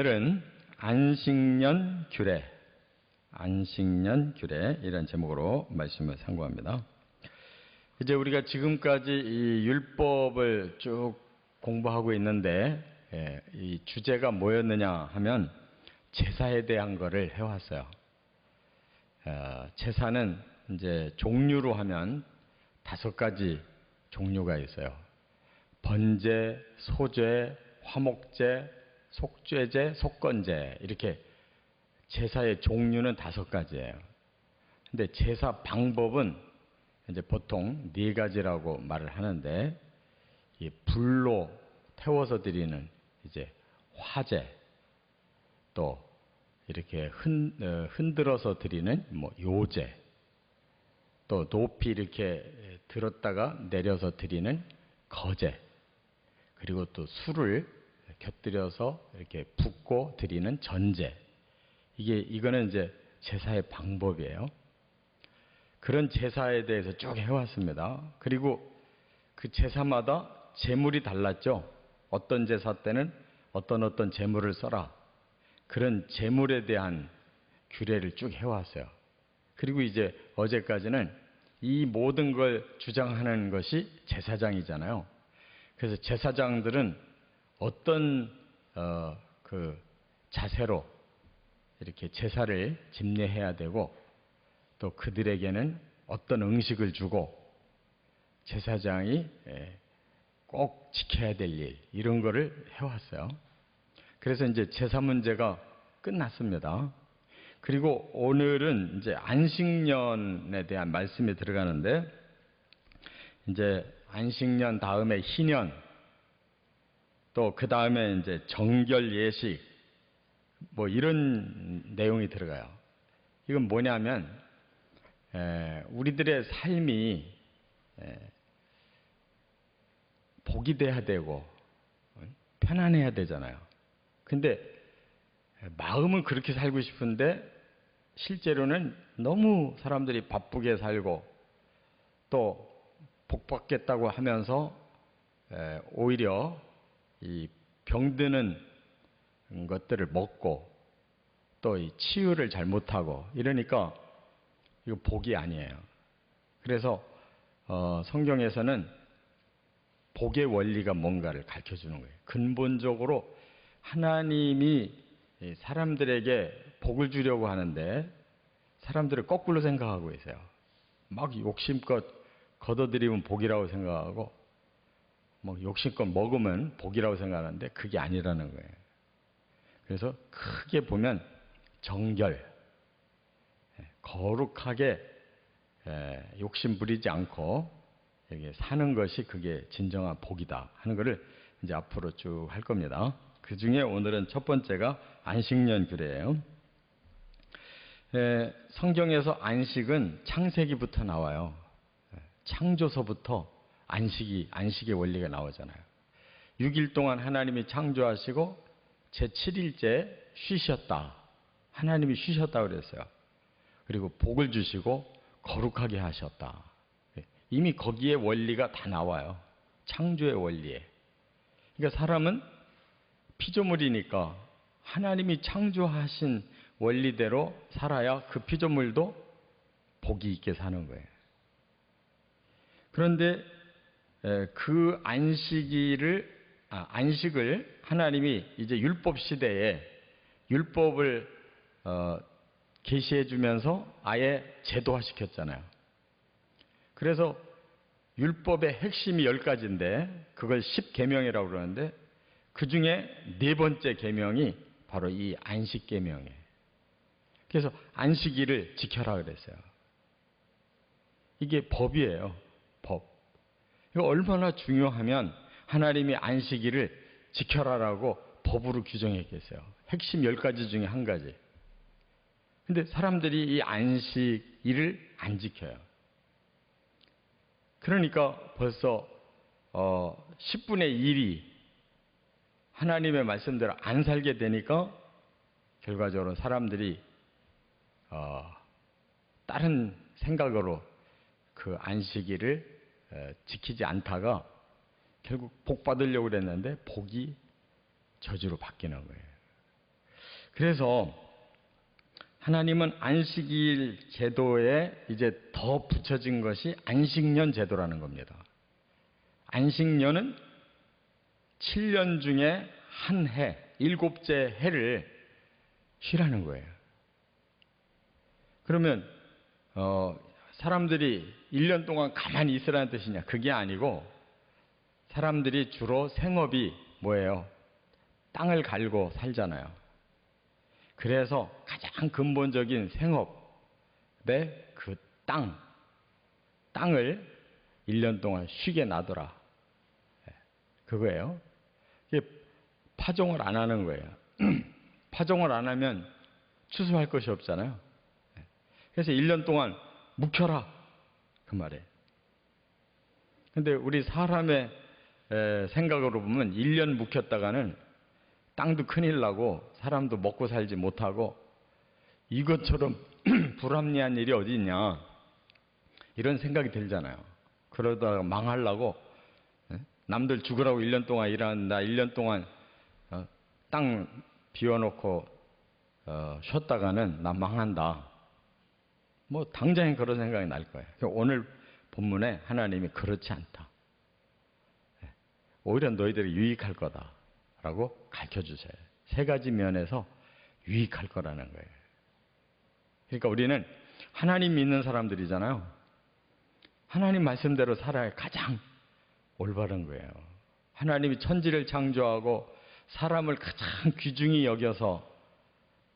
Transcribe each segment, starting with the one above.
오늘은 안식년 규례, 안식년 규례 이런 제목으로 말씀을 상고합니다. 이제 우리가 지금까지 이 율법을 쭉 공부하고 있는데 예, 이 주제가 뭐였느냐 하면 제사에 대한 거를 해왔어요. 어, 제사는 이제 종류로 하면 다섯 가지 종류가 있어요. 번제, 소제, 화목제, 속죄제, 속건제 이렇게 제사의 종류는 다섯 가지예요. 근데 제사 방법은 이제 보통 네 가지라고 말을 하는데 이 불로 태워서 드리는 이제 화제 또 이렇게 흔, 어, 흔들어서 드리는 뭐 요제 또 높이 이렇게 들었다가 내려서 드리는 거제 그리고 또 술을 곁들여서 이렇게 붓고 드리는 전제 이게 이거는 이제 제사의 방법이에요. 그런 제사에 대해서 쭉 해왔습니다. 그리고 그 제사마다 제물이 달랐죠. 어떤 제사 때는 어떤 어떤 제물을 써라. 그런 제물에 대한 규례를 쭉 해왔어요. 그리고 이제 어제까지는 이 모든 걸 주장하는 것이 제사장이잖아요. 그래서 제사장들은 어떤 어, 그 자세로 이렇게 제사를 집례해야 되고 또 그들에게는 어떤 음식을 주고 제사장이 예, 꼭 지켜야 될 일, 이런 거를 해왔어요. 그래서 이제 제사 문제가 끝났습니다. 그리고 오늘은 이제 안식년에 대한 말씀이 들어가는데, 이제 안식년 다음에 희년, 또 그 다음에 이제 정결 예식, 뭐 이런 내용이 들어가요. 이건 뭐냐면, 에, 우리들의 삶이 에, 복이 돼야 되고 편안해야 되잖아요. 근데 마음은 그렇게 살고 싶은데 실제로는 너무 사람들이 바쁘게 살고 또 복받겠다고 하면서 오히려 이 병드는 것들을 먹고 또 이 치유를 잘 못하고 이러니까 이거 복이 아니에요. 그래서 어 성경에서는 복의 원리가 뭔가를 가르쳐 주는 거예요. 근본적으로 하나님이 사람들에게 복을 주려고 하는데 사람들을 거꾸로 생각하고 있어요. 막 욕심껏 걷어들이면 복이라고 생각하고 뭐 욕심껏 먹으면 복이라고 생각하는데 그게 아니라는 거예요. 그래서 크게 보면 정결, 거룩하게 욕심 부리지 않고 여기 사는 것이 그게 진정한 복이다 하는 것을 이제 앞으로 쭉 할 겁니다. 그 중에 오늘은 첫 번째가 안식년 규례예요. 에, 성경에서 안식은 창세기부터 나와요. 창조서부터 안식이 안식의 원리가 나오잖아요. 6일 동안 하나님이 창조하시고 제 7일째 쉬셨다. 하나님이 쉬셨다 그랬어요. 그리고 복을 주시고 거룩하게 하셨다. 이미 거기에 원리가 다 나와요. 창조의 원리에. 그러니까 사람은 피조물이니까 하나님이 창조하신 원리대로 살아야 그 피조물도 복이 있게 사는 거예요. 그런데 그 안식일을 아, 안식을 하나님이 이제 율법 시대에 율법을 어, 계시해 주면서 아예 제도화 시켰잖아요. 그래서 율법의 핵심이 열 가지인데 그걸 십 계명이라고 그러는데 그 중에 네 번째 계명이 바로 이 안식 계명이에요. 그래서 안식일을 지켜라 그랬어요. 이게 법이에요. 얼마나 중요하면 하나님이 안식일을 지켜라라고 법으로 규정했겠어요. 핵심 열 가지 중에 한 가지. 근데 사람들이 이 안식일을 안 지켜요. 그러니까 벌써 어 10분의 1이 하나님의 말씀대로 안 살게 되니까 결과적으로 사람들이 어 다른 생각으로 그 안식일을 지키지 않다가 결국 복 받으려고 그랬는데 복이 저주로 바뀌는 거예요. 그래서 하나님은 안식일 제도에 이제 더 붙여진 것이 안식년 제도라는 겁니다. 안식년은 7년 중에 한 해, 일곱째 해를 쉬라는 거예요. 그러면 어, 사람들이 1년 동안 가만히 있으라는 뜻이냐? 그게 아니고 사람들이 주로 생업이 뭐예요? 땅을 갈고 살잖아요. 그래서 가장 근본적인 생업의 그 땅, 땅을 1년 동안 쉬게 놔둬라. 예, 그거예요. 파종을 안 하는 거예요. 파종을 안 하면 추수할 것이 없잖아요. 예, 그래서 1년 동안 묵혀라. 그 말이에요. 근데 우리 사람의 생각으로 보면 1년 묵혔다가는 땅도 큰일 나고 사람도 먹고 살지 못하고 이것처럼 불합리한 일이 어디 있냐 이런 생각이 들잖아요. 그러다가 망하려고 남들 죽으라고 1년 동안 일한다. 1년 동안 어, 땅 비워놓고 어, 쉬었다가는 나 망한다. 뭐 당장에 그런 생각이 날 거예요. 오늘 본문에 하나님이 그렇지 않다. 오히려 너희들이 유익할 거다라고 가르쳐 주세요. 세 가지 면에서 유익할 거라는 거예요. 그러니까 우리는 하나님 믿는 사람들이잖아요. 하나님 말씀대로 살아야 가장 올바른 거예요. 하나님이 천지를 창조하고 사람을 가장 귀중히 여겨서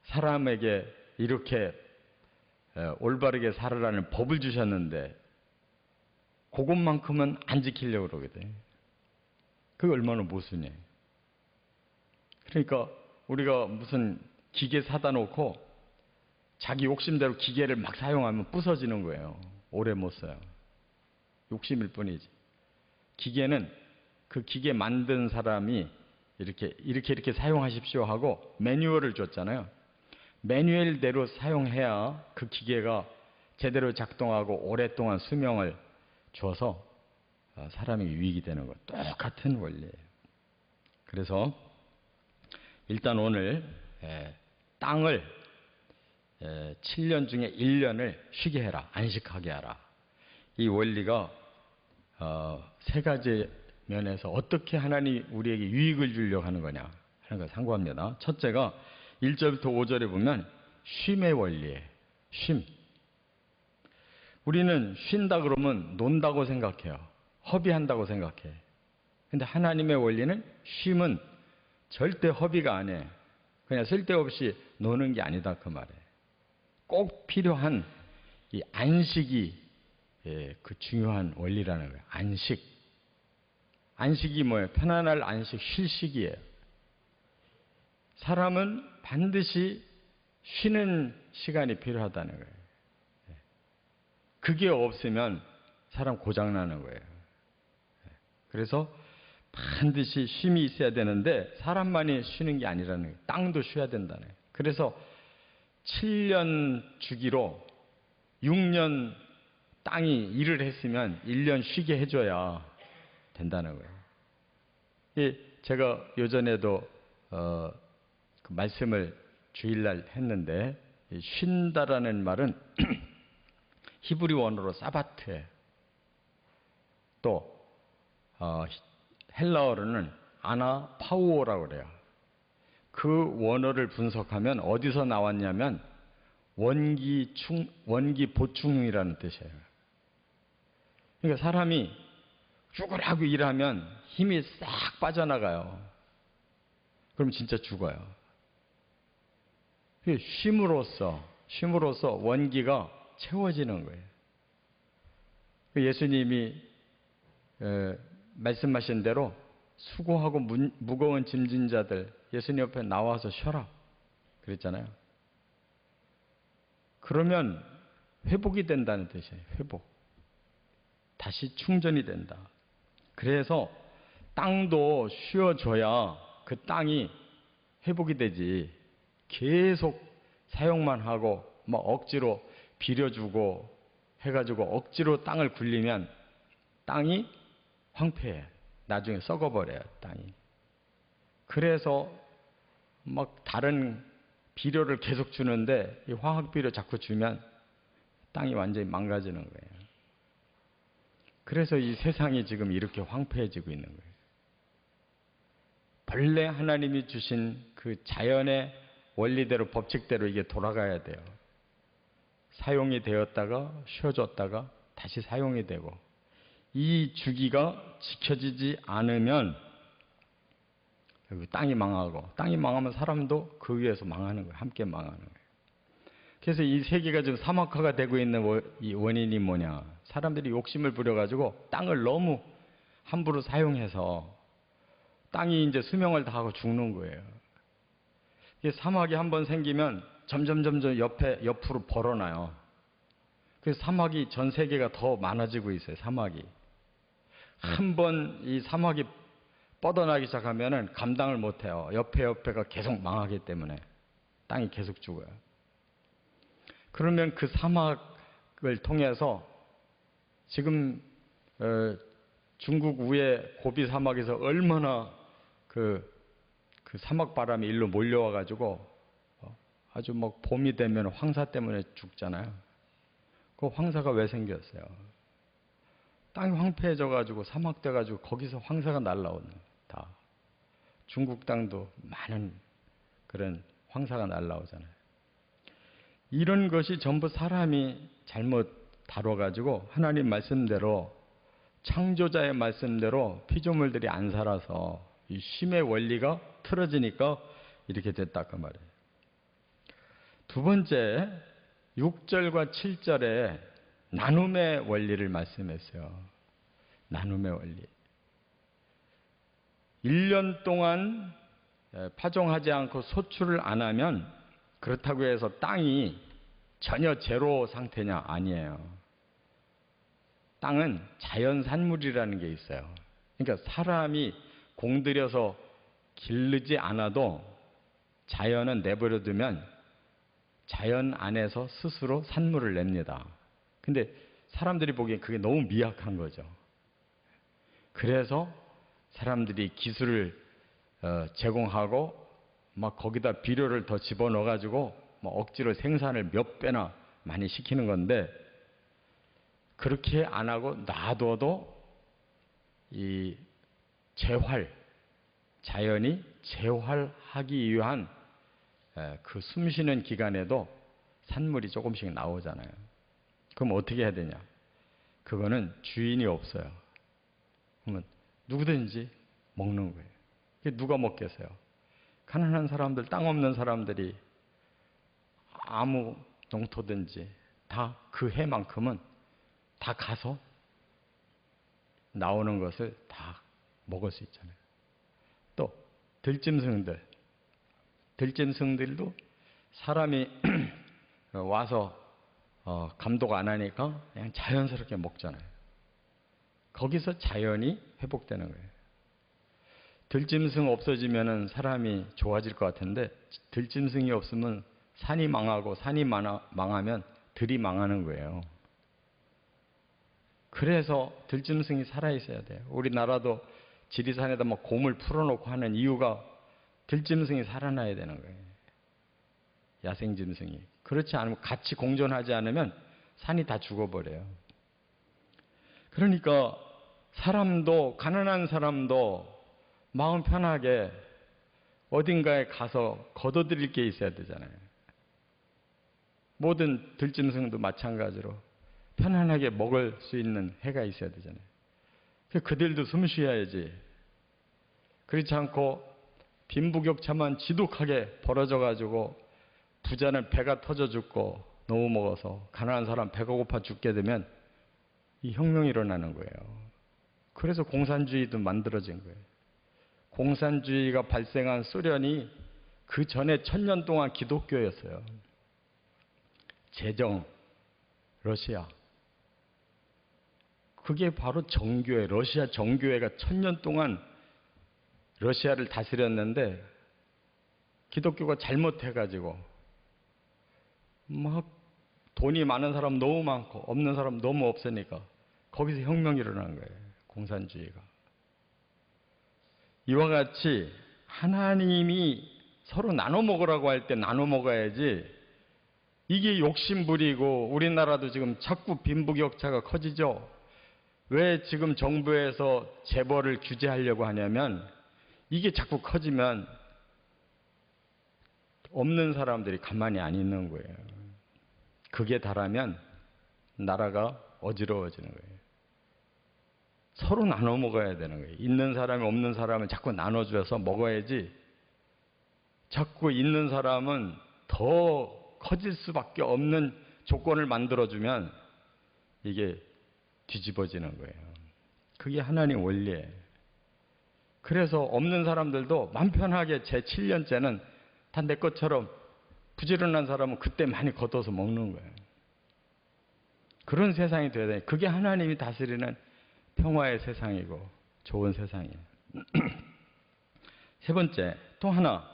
사람에게 이렇게 올바르게 살아라는 법을 주셨는데 그것만큼은 안 지키려고 그러거든. 그게 얼마나 모순이에요. 그러니까 우리가 무슨 기계 사다 놓고 자기 욕심대로 기계를 막 사용하면 부서지는 거예요. 오래 못 써요. 욕심일 뿐이지. 기계는 그 기계 만든 사람이 이렇게 이렇게 이렇게 사용하십시오 하고 매뉴얼을 줬잖아요. 매뉴얼대로 사용해야 그 기계가 제대로 작동하고 오랫동안 수명을 줘서 사람이 유익이 되는 것 똑같은 원리예요. 그래서 일단 오늘 땅을 7년 중에 1년을 쉬게 해라. 안식하게 하라. 이 원리가 어, 세 가지 면에서 어떻게 하나님 우리에게 유익을 주려고 하는 거냐 하는 걸 상고합니다. 첫째가 1절부터 5절에 보면 쉼의 원리에 쉼. 우리는 쉰다 그러면 논다고 생각해요. 허비한다고 생각해. 근데 하나님의 원리는 쉼은 절대 허비가 아니에요. 그냥 쓸데없이 노는 게 아니다 그 말이에요. 꼭 필요한 이 안식이 예, 그 중요한 원리라는 거예요. 안식. 안식이 뭐예요? 편안할 안식, 쉴 시기예요. 사람은 반드시 쉬는 시간이 필요하다는 거예요. 예. 그게 없으면 사람 고장나는 거예요. 예. 그래서 반드시 쉼이 있어야 되는데 사람만이 쉬는 게 아니라는 거예요. 땅도 쉬어야 된다는 거예요. 그래서 7년 주기로 6년 땅이 일을 했으면 1년 쉬게 해줘야 된다는 거예요. 제가 요전에도 어, 그 말씀을 주일날 했는데 쉰다라는 말은 히브리 원어로 사바트에 또 어, 헬라어로는 아나 파우오라고 그래요. 그 원어를 분석하면 어디서 나왔냐면 원기 충 원기 보충이라는 뜻이에요. 그러니까 사람이 죽으라고 일하면 힘이 싹 빠져나가요. 그럼 진짜 죽어요. 쉼으로써, 쉼으로써 원기가 채워지는 거예요. 그 예수님이 말씀하신 대로 수고하고 무거운 짐진 자들 예수님 옆에 나와서 쉬어라. 그랬잖아요. 그러면 회복이 된다는 뜻이에요. 회복. 다시 충전이 된다. 그래서 땅도 쉬어줘야 그 땅이 회복이 되지. 계속 사용만 하고 막 억지로 빌려주고 해가지고 억지로 땅을 굴리면 땅이 황폐해. 나중에 썩어버려요, 땅이. 그래서 막 다른 비료를 계속 주는데 이 화학 비료 자꾸 주면 땅이 완전히 망가지는 거예요. 그래서 이 세상이 지금 이렇게 황폐해지고 있는 거예요. 본래 하나님이 주신 그 자연의 원리대로 법칙대로 이게 돌아가야 돼요. 사용이 되었다가 쉬어졌다가 다시 사용이 되고 이 주기가 지켜지지 않으면 땅이 망하고 땅이 망하면 사람도 그 위에서 망하는 거예요. 함께 망하는 거예요. 그래서 이 세계가 지금 사막화가 되고 있는 이 원인이 뭐냐? 사람들이 욕심을 부려가지고 땅을 너무 함부로 사용해서 땅이 이제 수명을 다하고 죽는 거예요. 사막이 한 번 생기면 점점 점점 옆에 옆으로 벌어나요. 그래서 사막이 전 세계가 더 많아지고 있어요. 사막이 한 번 이 사막이 뻗어나기 시작하면은 감당을 못해요. 옆에 옆에가 계속 망하기 때문에 땅이 계속 죽어요. 그러면 그 사막을 통해서 지금 어, 중국 위에 고비 사막에서 얼마나 그, 그 사막 바람이 일로 몰려와 가지고 어, 아주 뭐 봄이 되면 황사 때문에 죽잖아요. 그 황사가 왜 생겼어요? 땅이 황폐해져 가지고 사막 돼 가지고 거기서 황사가 날라오는 다. 중국 땅도 많은 그런 황사가 날라오잖아요. 이런 것이 전부 사람이 잘못 다뤄 가지고 하나님 말씀대로 창조자의 말씀대로 피조물들이 안 살아서 이 쉼의 원리가 틀어지니까 이렇게 됐다 그 말이에요. 두 번째 6절과 7절에 나눔의 원리를 말씀했어요. 나눔의 원리. 1년 동안 파종하지 않고 소출을 안 하면 그렇다고 해서 땅이 전혀 제로 상태냐? 아니에요. 땅은 자연 산물이라는 게 있어요. 그러니까 사람이 공들여서 기르지 않아도 자연은 내버려 두면 자연 안에서 스스로 산물을 냅니다. 근데 사람들이 보기엔 그게 너무 미약한 거죠. 그래서 사람들이 기술을 어, 제공하고 막 거기다 비료를 더 집어넣어 가지고 뭐 억지로 생산을 몇 배나 많이 시키는 건데 그렇게 안 하고 놔둬도 이 재활 자연이 재활하기 위한 그 숨쉬는 기간에도 산물이 조금씩 나오잖아요. 그럼 어떻게 해야 되냐? 그거는 주인이 없어요. 그러면 누구든지 먹는 거예요. 누가 먹겠어요? 가난한 사람들, 땅 없는 사람들이 아무 농토든지 다 그 해만큼은 다 가서 나오는 것을 다 먹을 수 있잖아요. 또 들짐승들, 들짐승들도 사람이 와서 어, 감독 안 하니까 그냥 자연스럽게 먹잖아요. 거기서 자연이 회복되는 거예요. 들짐승 없어지면 사람이 좋아질 것 같은데 들짐승이 없으면 산이 망하고 산이 망하면 들이 망하는 거예요. 그래서 들짐승이 살아 있어야 돼요. 우리나라도 지리산에다 막 곰을 풀어놓고 하는 이유가 들짐승이 살아나야 되는 거예요. 야생짐승이. 그렇지 않으면 같이 공존하지 않으면 산이 다 죽어버려요. 그러니까 사람도, 가난한 사람도 마음 편하게 어딘가에 가서 거둬들일 게 있어야 되잖아요. 모든 들짐승도 마찬가지로 편안하게 먹을 수 있는 해가 있어야 되잖아요. 그들도 숨 쉬어야지. 그렇지 않고 빈부격차만 지독하게 벌어져 가지고 부자는 배가 터져 죽고 너무 먹어서 가난한 사람 배가 고파 죽게 되면 이 혁명이 일어나는 거예요. 그래서 공산주의도 만들어진 거예요. 공산주의가 발생한 소련이 그 전에 천년 동안 기독교였어요. 제정, 러시아. 그게 바로 정교회, 러시아 정교회가 천년 동안 러시아를 다스렸는데 기독교가 잘못해가지고 막 돈이 많은 사람 너무 많고 없는 사람 너무 없으니까 거기서 혁명이 일어난 거예요. 공산주의가. 이와 같이 하나님이 서로 나눠 먹으라고 할 때 나눠 먹어야지 이게 욕심 부리고 우리나라도 지금 자꾸 빈부격차가 커지죠. 왜 지금 정부에서 재벌을 규제하려고 하냐면 이게 자꾸 커지면 없는 사람들이 가만히 안 있는 거예요. 그게 달하면 나라가 어지러워지는 거예요. 서로 나눠 먹어야 되는 거예요. 있는 사람이 없는 사람은 자꾸 나눠줘서 먹어야지. 자꾸 있는 사람은 더 커질 수밖에 없는 조건을 만들어주면 이게 뒤집어지는 거예요. 그게 하나님 원리예요. 그래서 없는 사람들도 맘 편하게 제 7년째는 다 내 것처럼 부지런한 사람은 그때 많이 걷어서 먹는 거예요. 그런 세상이 돼야 돼. 그게 하나님이 다스리는 평화의 세상이고 좋은 세상이에요. 세 번째, 또 하나.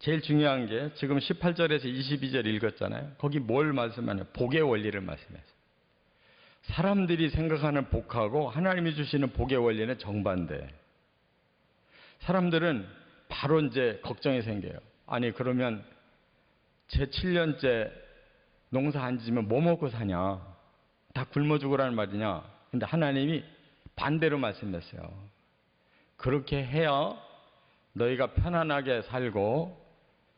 제일 중요한 게 지금 18절에서 22절 읽었잖아요. 거기 뭘 말씀하냐? 복의 원리를 말씀했어요. 사람들이 생각하는 복하고 하나님이 주시는 복의 원리는 정반대. 사람들은 바로 이제 걱정이 생겨요. 아니, 그러면 제 7년째 농사 안 지면 뭐 먹고 사냐? 다 굶어 죽으라는 말이냐? 근데 하나님이 반대로 말씀했어요. 그렇게 해야 너희가 편안하게 살고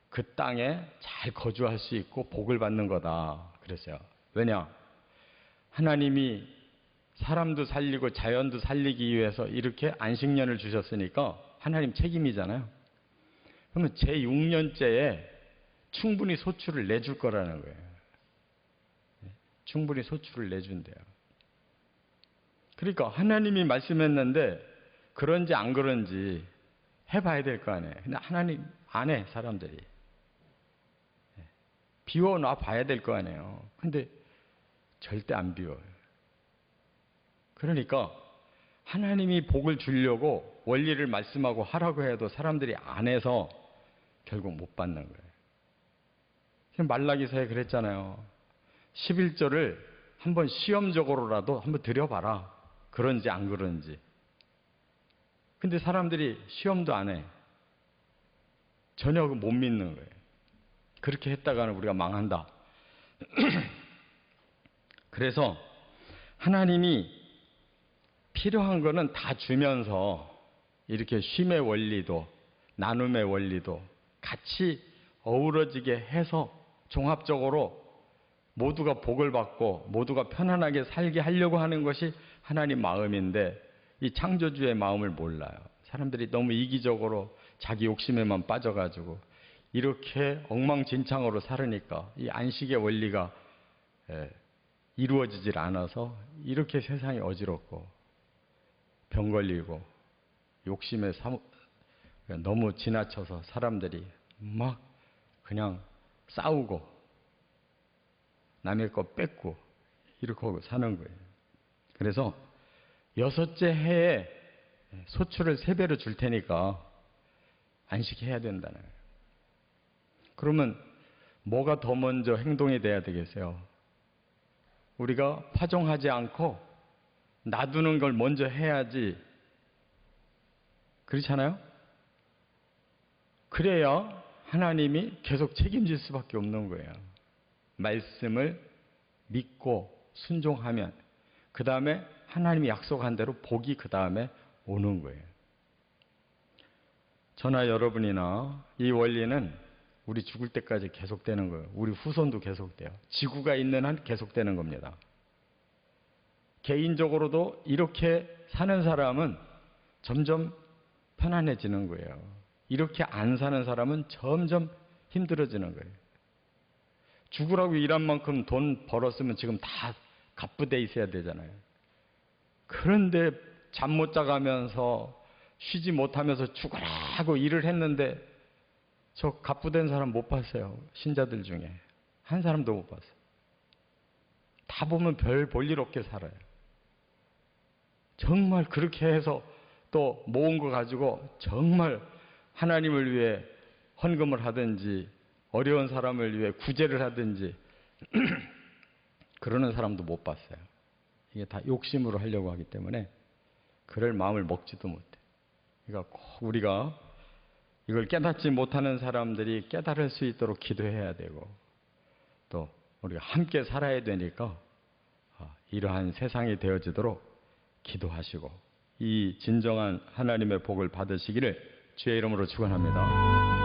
그 땅에 잘 거주할 수 있고 복을 받는 거다. 그랬어요. 왜냐? 하나님이 사람도 살리고 자연도 살리기 위해서 이렇게 안식년을 주셨으니까 하나님 책임이잖아요. 그러면 제 6년째에 충분히 소출을 내줄 거라는 거예요. 충분히 소출을 내준대요. 그러니까 하나님이 말씀했는데 그런지 안 그런지 해봐야 될 거 아니에요. 근데 하나님 안 해, 사람들이. 비워놔 봐야 될 거 아니에요. 근데 절대 안 비워요. 그러니까 하나님이 복을 주려고 원리를 말씀하고 하라고 해도 사람들이 안 해서 결국 못 받는 거예요. 말라기서에 그랬잖아요. 11절을 한번 시험적으로라도 한번 드려봐라. 그런지 안 그런지. 근데 사람들이 시험도 안 해. 전혀 못 믿는 거예요. 그렇게 했다가는 우리가 망한다. 그래서 하나님이 필요한 거는 다 주면서 이렇게 쉼의 원리도 나눔의 원리도 같이 어우러지게 해서 종합적으로 모두가 복을 받고 모두가 편안하게 살게 하려고 하는 것이 하나님 마음인데 이 창조주의 마음을 몰라요. 사람들이 너무 이기적으로 자기 욕심에만 빠져가지고 이렇게 엉망진창으로 살으니까 이 안식의 원리가 이루어지질 않아서 이렇게 세상이 어지럽고 병 걸리고 욕심에 너무 지나쳐서 사람들이 막 그냥 싸우고 남의 거 뺏고 이렇게 하고 사는 거예요. 그래서 여섯째 해에 소출을 세 배로 줄 테니까 안식해야 된다는 거예요. 그러면 뭐가 더 먼저 행동이 돼야 되겠어요? 우리가 파종하지 않고 놔두는 걸 먼저 해야지. 그렇잖아요? 그래야 하나님이 계속 책임질 수밖에 없는 거예요. 말씀을 믿고 순종하면 그 다음에 하나님이 약속한 대로 복이 그 다음에 오는 거예요. 저나 여러분이나 이 원리는 우리 죽을 때까지 계속되는 거예요. 우리 후손도 계속돼요. 지구가 있는 한 계속되는 겁니다. 개인적으로도 이렇게 사는 사람은 점점 편안해지는 거예요. 이렇게 안 사는 사람은 점점 힘들어지는 거예요. 죽으라고 일한 만큼 돈 벌었으면 지금 다 갑부돼 있어야 되잖아요. 그런데 잠 못 자가면서 쉬지 못하면서 죽으라고 일을 했는데 저 갑부된 사람 못 봤어요. 신자들 중에. 한 사람도 못 봤어요. 다 보면 별 볼 일 없게 살아요. 정말 그렇게 해서 또 모은 거 가지고 정말 하나님을 위해 헌금을 하든지 어려운 사람을 위해 구제를 하든지 그러는 사람도 못 봤어요. 이게 다 욕심으로 하려고 하기 때문에 그럴 마음을 먹지도 못해. 그러니까 꼭 우리가 이걸 깨닫지 못하는 사람들이 깨달을 수 있도록 기도해야 되고 또 우리가 함께 살아야 되니까 아, 이러한 세상이 되어지도록 기도하시고 이 진정한 하나님의 복을 받으시기를 주의 이름으로 축원합니다.